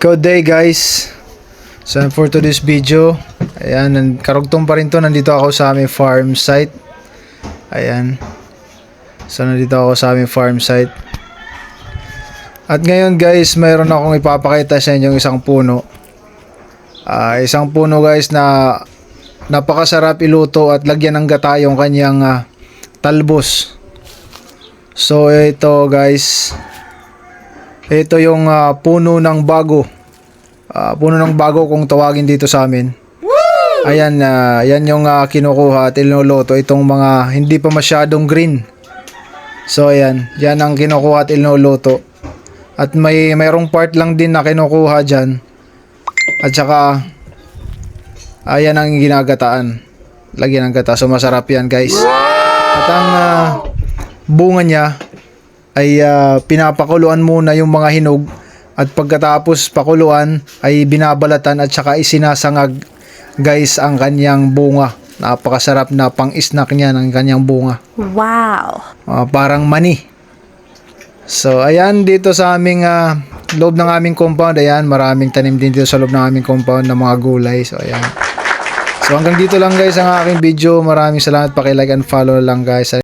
Good day guys. So for today's video, ayan, karugtong pa rin to, nandito ako sa aming farm site. Ayan. So nandito ako sa aming farm site. At ngayon guys, mayroon akong ipapakita sa inyo isang puno. Ah, isang puno guys na napakasarap iluto at lagyan ng gata yung kanyang ah, talbos. So ito guys, ito yung ah, puno ng bago. Ah, puno ng bago kung tawagin dito sa amin. Ayan, ah, yan yung ah, kinukuha at iluluto itong mga hindi pa masyadong green. So ayan, yan ang kinukuha at iluluto. At may mayroong part lang din na kinukuha diyan. At saka ayan ang ginagataan. Lagyan ng gata. So masarap yan, guys. At ang ah, bunga niya ay ah, pinapakuluan muna yung mga hinog at pagkatapos pakuluan ay binabalatan at saka isinasangag guys ang kanyang bunga. Napakasarap na pang-snack niya ng kanyang bunga. Wow. Ah, parang mani. So, ayan dito sa aming ah, loob ng aming compound. Ayan, maraming tanim din dito sa loob ng aming compound ng mga gulay. So, ayan. So, hanggang dito lang guys ang aking video. Maraming salamat. Pakilike and follow lang guys.